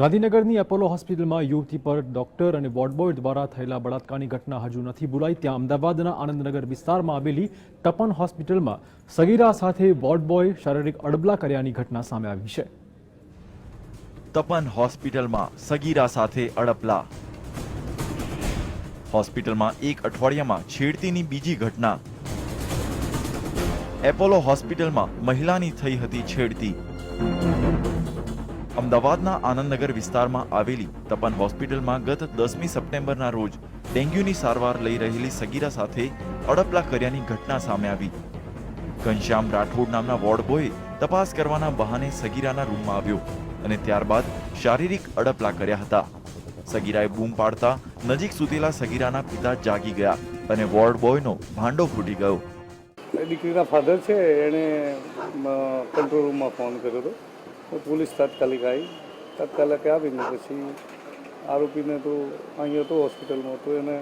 ગાંધીનગરની એપોલો હોસ્પિટલમાં યુવતી પર ડોક્ટર અને વોર્ડબોય દ્વારા થયેલા બળાત્કારની ઘટના હજુ નથી ભૂલાઈ. ત્યાં અમદાવાદના આનંદનગર વિસ્તારમાં આવેલી તપન હોસ્પિટલમાં સગીરા સાથે વોર્ડબોય શારીરિક અડબલા કર્યાની ઘટના સામે આવી છે. તપન હોસ્પિટલમાં સગીરા સાથે અડપલા હોસ્પિટલમાં એક અઠવાડિયામાં છેડતીની બીજી ઘટના. એપોલો હોસ્પિટલમાં મહિલાની થઈ હતી છેડતી. અમદાવાદના આનંદનગર વિસ્તારમાં આવેલી તપન હોસ્પિટલમાં ગત દસમી સપ્ટેમ્બરના રોજ ડેન્ગ્યુની સારવાર લઈ રહેલી સગીરા સાથે અડપલા કર્યાની ઘટના સામે આવી. ઘનશ્યામ રાઠોડ નામના વોર્ડ બોયે તપાસ કરવાના બહાને સગીરાના રૂમમાં આવ્યો અને ત્યારબાદ શારીરિક અડપલા કર્યા હતા. સગીરાએ બૂમ પાડતા નજીક સુતેલા સગીરાના પિતા જાગી ગયા અને વોર્ડ બોયનો ભાંડો ફૂટી ગયો. દીકરીના ફાધર છે, એણે કંટ્રોલ રૂમમાં ફોન કર્યો હતો. તો પોલીસ તાત્કાલિક આવી. તાત્કાલિક આવીને પછી આરોપીને તો અહીંયા હતો હોસ્પિટલમાં તો એને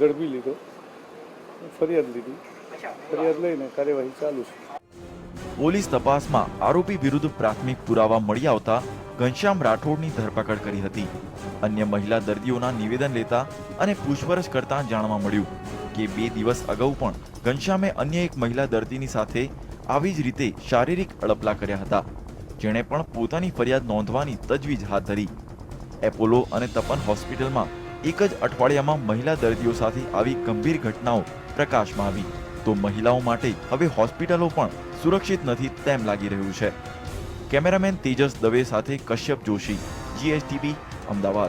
ઝડપી લીધો. ફરિયાદ લીધી. ફરિયાદ લઈને કાર્યવાહી ચાલુ છે. પોલીસ તપાસમાં આરોપી વિરુદ્ધ પ્રાથમિક પુરાવા મળી આવતા ઘનશ્યામ રાઠોડની ધરપકડ કરી હતી. અન્ય મહિલા દર્દીઓના નિવેદન લેતા અને પૂછપરછ કરતા જાણવા મળ્યું કે બે દિવસ અગાઉ પણ ઘનશ્યામે અન્ય એક મહિલા દર્દીની સાથે આવી જ રીતે શારીરિક અડપલા કર્યા હતા. જેણે પણ પોતાની ફરિયાદ નોંધવાની તજવીજ હાથ ધરી. એપોલો અને તપન હોસ્પિટલમાં એક જ અઠવાડિયામાં મહિલા દર્દીઓ સાથે આવી ગંભીર ઘટનાઓ પ્રકાશમાં આવી. તો મહિલાઓ માટે હવે હોસ્પિટલો પણ સુરક્ષિત નથી તેમ લાગી રહ્યું છે. કેમેરામેન તેજસ દવે સાથે કશ્યપ જોશી, જીએસટીવી, અમદાવાદ.